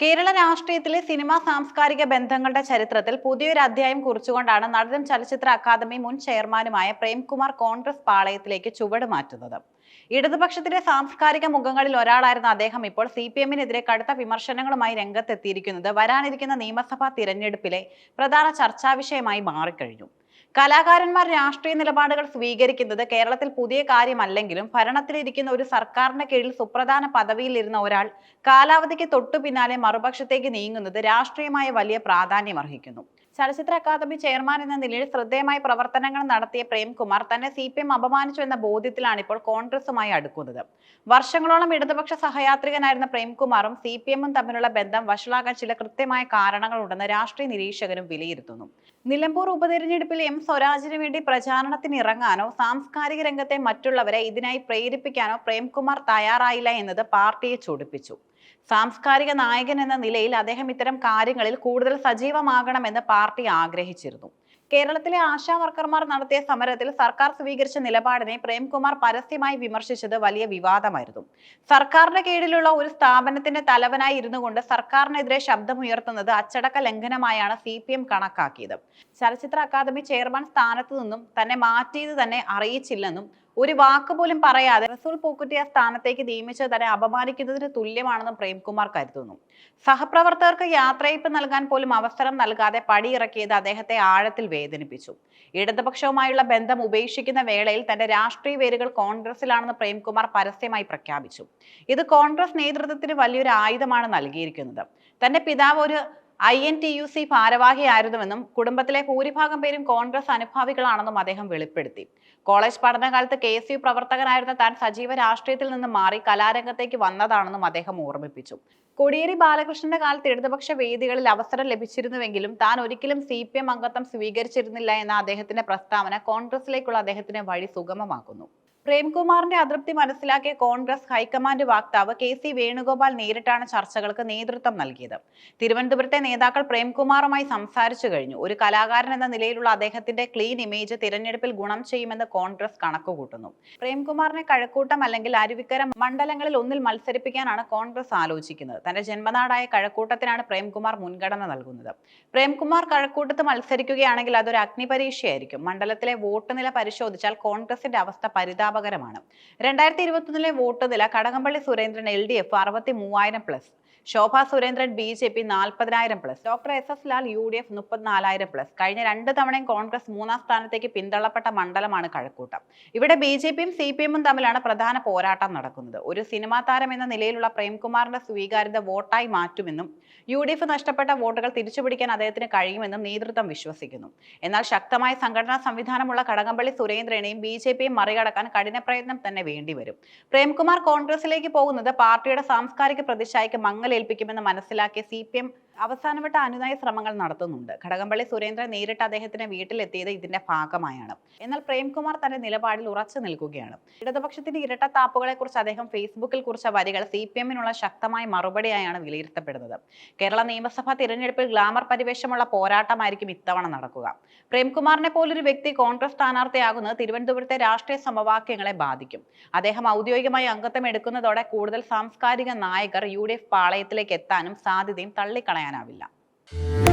കേരള രാഷ്ട്രീയത്തിലെ സിനിമാ സാംസ്കാരിക ബന്ധങ്ങളുടെ ചരിത്രത്തിൽ പുതിയൊരു അധ്യായം കുറിച്ചുകൊണ്ടാണ് നടനും ചലച്ചിത്ര അക്കാദമി മുൻ ചെയർമാനുമായ പ്രേംകുമാർ കോൺഗ്രസ് പാളയത്തിലേക്ക് ചുവട് മാറ്റുന്നത്. ഇടതുപക്ഷത്തിന്റെ സാംസ്കാരിക മുഖങ്ങളിൽ ഒരാളായിരുന്ന അദ്ദേഹം ഇപ്പോൾ സി പി എമ്മിനെതിരെ കടുത്ത വിമർശനങ്ങളുമായി രംഗത്തെത്തിയിരിക്കുന്നത് വരാനിരിക്കുന്ന നിയമസഭാ തിരഞ്ഞെടുപ്പിലെ പ്രധാന ചർച്ചാ വിഷയമായി മാറിക്കഴിഞ്ഞു. കലാകാരന്മാർ രാഷ്ട്രീയ നിലപാടുകൾ സ്വീകരിക്കുന്നത് കേരളത്തിൽ പുതിയ കാര്യമല്ലെങ്കിലും ഭരണത്തിലിരിക്കുന്ന ഒരു സർക്കാരിന് കീഴിൽ സുപ്രധാന പദവിയിലിരുന്ന ഒരാൾ കാലാവധിക്ക് തൊട്ടു പിന്നാലെ മറുപക്ഷത്തേക്ക് നീങ്ങുന്നത് രാഷ്ട്രീയമായ വലിയ പ്രാധാന്യം അർഹിക്കുന്നു ചലച്ചിത്ര അക്കാദമി ചെയർമാൻ എന്ന നിലയിൽ ശ്രദ്ധേയമായ പ്രവർത്തനങ്ങൾ നടത്തിയ പ്രേംകുമാർ തന്നെ സി പി എം അപമാനിച്ചു എന്ന ബോധ്യത്തിലാണ് ഇപ്പോൾ കോൺഗ്രസുമായി അടുക്കുന്നത്. വർഷങ്ങളോളം ഇടതുപക്ഷ സഹയാത്രികനായിരുന്ന പ്രേംകുമാറും സി പി എമ്മും തമ്മിലുള്ള ബന്ധം വഷളാകാൻ ചില കൃത്യമായ കാരണങ്ങളുണ്ടെന്ന് രാഷ്ട്രീയ നിരീക്ഷകരും വിലയിരുത്തുന്നു. നിലമ്പൂർ ഉപതെരഞ്ഞെടുപ്പിൽ എം സ്വരാജിന് വേണ്ടി പ്രചാരണത്തിന് ഇറങ്ങാനോ സാംസ്കാരിക രംഗത്തെ മറ്റുള്ളവരെ ഇതിനായി പ്രേരിപ്പിക്കാനോ പ്രേംകുമാർ തയ്യാറായില്ല എന്നത് പാർട്ടിയെ ചൊടിപ്പിച്ചു. സാംസ്കാരിക നായകൻ എന്ന നിലയിൽ അദ്ദേഹം ഇത്തരം കാര്യങ്ങളിൽ കൂടുതൽ സജീവമാകണമെന്ന് പാർട്ടി ആഗ്രഹിച്ചിരുന്നു. കേരളത്തിലെ ആശാ വർക്കർമാർ നടത്തിയ സമരത്തിൽ സർക്കാർ സ്വീകരിച്ച നിലപാടിനെ പ്രേംകുമാർ പരസ്യമായി വിമർശിച്ചത് വലിയ വിവാദമായിരുന്നു. സർക്കാരിന്റെ കീഴിലുള്ള ഒരു സ്ഥാപനത്തിന്റെ തലവനായി ഇരുന്നു കൊണ്ട് സർക്കാരിനെതിരെ ശബ്ദമുയർത്തുന്നത് അച്ചടക്ക ലംഘനമായാണ് സി പി എം കണക്കാക്കിയത്. ചലച്ചിത്ര അക്കാദമി ചെയർമാൻ സ്ഥാനത്തു നിന്നും തന്നെ മാറ്റിയത് തന്നെ അറിയിച്ചില്ലെന്നും ഒരു വാക്ക് പോലും പറയാതെ റസൂൽ പൂക്കുറ്റിയ സ്ഥാനത്തേക്ക് നിയമിച്ചത് തന്നെ അപമാനിക്കുന്നതിന് തുല്യമാണെന്ന് പ്രേംകുമാർ കരുതുന്നു. സഹപ്രവർത്തകർക്ക് യാത്രയപ്പ് നൽകാൻ പോലും അവസരം നൽകാതെ പടിയിറക്കിയത് അദ്ദേഹത്തെ ആഴത്തിൽ വേദനിപ്പിച്ചു. ഇടതുപക്ഷവുമായുള്ള ബന്ധം ഉപേക്ഷിക്കുന്ന വേളയിൽ തന്റെ രാഷ്ട്രീയ വേരുകൾ കോൺഗ്രസിലാണെന്ന് പ്രേംകുമാർ പരസ്യമായി പ്രഖ്യാപിച്ചു. ഇത് കോൺഗ്രസ് നേതൃത്വത്തിന് വലിയൊരു ആയുധമാണ് നൽകിയിരിക്കുന്നത്. തന്റെ പിതാവ് ഒരു I N T U C ഭാരവാഹിയായിരുന്നുവെന്നും കുടുംബത്തിലെ ഭൂരിഭാഗം പേരും കോൺഗ്രസ് അനുഭാവികളാണെന്നും അദ്ദേഹം വെളിപ്പെടുത്തി. കോളേജ് പഠനകാലത്ത് കെ എസ് യു പ്രവർത്തകനായിരുന്ന താൻ സജീവ രാഷ്ട്രീയത്തിൽ നിന്ന് മാറി കലാരംഗത്തേക്ക് വന്നതാണെന്നും അദ്ദേഹം ഓർമ്മിപ്പിച്ചു. കോടിയേരി ബാലകൃഷ്ണന്റെ കാലത്ത് ഇടതുപക്ഷ വേദികളിൽ അവസരം ലഭിച്ചിരുന്നുവെങ്കിലും താൻ ഒരിക്കലും സി പി എം അംഗത്വം സ്വീകരിച്ചിരുന്നില്ല എന്ന അദ്ദേഹത്തിന്റെ പ്രസ്താവന കോൺഗ്രസിലേക്കുള്ള അദ്ദേഹത്തിന്റെ വഴി സുഗമമാക്കുന്നു. പ്രേംകുമാറിന്റെ അതൃപ്തി മനസ്സിലാക്കിയ കോൺഗ്രസ് ഹൈക്കമാൻഡ് വാക്താവ് കെ സി വേണുഗോപാൽ നേരിട്ടാണ് ചർച്ചകൾക്ക് നേതൃത്വം നൽകിയത്. തിരുവനന്തപുരത്തെ നേതാക്കൾ പ്രേംകുമാറുമായി സംസാരിച്ചു കഴിഞ്ഞു. ഒരു കലാകാരൻ എന്ന നിലയിലുള്ള അദ്ദേഹത്തിന്റെ ക്ലീൻ ഇമേജ് തിരഞ്ഞെടുപ്പിൽ ഗുണം ചെയ്യുമെന്ന് കോൺഗ്രസ് കണക്കുകൂട്ടുന്നു. പ്രേംകുമാറിനെ കഴക്കൂട്ടം അല്ലെങ്കിൽ അരുവിക്കര മണ്ഡലങ്ങളിൽ ഒന്നിൽ മത്സരിപ്പിക്കാനാണ് കോൺഗ്രസ് ആലോചിക്കുന്നത്. തന്റെ ജന്മനാടായ കഴക്കൂട്ടത്തിനാണ് പ്രേംകുമാർ മുൻഗണന നൽകുന്നത്. പ്രേംകുമാർ കഴക്കൂട്ടത്ത് മത്സരിക്കുകയാണെങ്കിൽ അതൊരു അഗ്നിപരീക്ഷയായിരിക്കും. മണ്ഡലത്തിലെ വോട്ട് നില പരിശോധിച്ചാൽ കോൺഗ്രസിന്റെ അവസ്ഥ പരിതാപകരമാണ് രണ്ടായിരത്തി ഇരുപത്തൊന്നിലെ വോട്ട് നില Kadakampally Surendran L D F അറുപത്തി മൂവായിരം plus Shobha Surendran B J P നാൽപ്പതിനായിരം plus doctor S S Lal U D F മുപ്പത്തിനാലായിരം plus കഴിഞ്ഞ രണ്ട് തവണയും കോൺഗ്രസ് മൂന്നാം സ്ഥാനത്തേക്ക് പിന്തള്ളപ്പെട്ട മണ്ഡലമാണ് കഴക്കൂട്ടം. ഇവിടെ ബി ജെ പിയും സി പി എമ്മും തമ്മിലാണ് പ്രധാന പോരാട്ടം നടക്കുന്നത്. ഒരു സിനിമാ താരം എന്ന നിലയിലുള്ള പ്രേംകുമാറിന്റെ സ്വീകാര്യത വോട്ടായി മാറ്റുമെന്നും യു ഡി എഫ് നഷ്ടപ്പെട്ട വോട്ടുകൾ തിരിച്ചുപിടിക്കാൻ അദ്ദേഹത്തിന് കഴിയുമെന്നും നേതൃത്വം വിശ്വസിക്കുന്നു. എന്നാൽ ശക്തമായ സംഘടനാ സംവിധാനമുള്ള കടകംപള്ളി സുരേന്ദ്രനെയും ബി ജെ പിയും മറികടക്കാൻ കഠിന പ്രയത്നം തന്നെ വേണ്ടിവരും. പ്രേംകുമാർ കോൺഗ്രസിലേക്ക് പോകുന്നത് പാർട്ടിയുടെ സാംസ്കാരിക പ്രതിച്ഛായക്ക് മങ്ങലേൽപ്പിക്കുമെന്ന് മനസ്സിലാക്കിയ സി പി എം അവസാനവട്ട അനുനയ ശ്രമങ്ങൾ നടത്തുന്നുണ്ട്. ഘടകംപള്ളി സുരേന്ദ്രൻ നേരിട്ട് അദ്ദേഹത്തിന്റെ വീട്ടിലെത്തിയത് ഇതിന്റെ ഭാഗമായാണ്. എന്നാൽ പ്രേംകുമാർ തന്റെ നിലപാടിൽ ഉറച്ചു നിൽക്കുകയാണ്. ഇടതുപക്ഷത്തിന്റെ ഇരട്ടത്താപ്പുകളെ കുറിച്ച് അദ്ദേഹം ഫേസ്ബുക്കിൽ കുറിച്ച വരികൾ സി പി എമ്മിനുള്ള ശക്തമായ മറുപടിയായാണ് വിലയിരുത്തപ്പെടുന്നത്. കേരള നിയമസഭാ തിരഞ്ഞെടുപ്പിൽ ഗ്ലാമർ പരിവേഷമുള്ള പോരാട്ടമായിരിക്കും ഇത്തവണ നടക്കുക. പ്രേംകുമാറിനെ പോലൊരു വ്യക്തി കോൺഗ്രസ് സ്ഥാനാർത്ഥിയാകുന്നത് തിരുവനന്തപുരത്തെ രാഷ്ട്രീയ സമവാക്യങ്ങളെ ബാധിക്കും. അദ്ദേഹം ഔദ്യോഗികമായി അംഗത്വം എടുക്കുന്നതോടെ കൂടുതൽ സാംസ്കാരിക നായകർ യു ഡി എഫ് പാളയത്തിലേക്ക് എത്താനും സാധ്യതയും തള്ളിക്കളയാനാവില്ല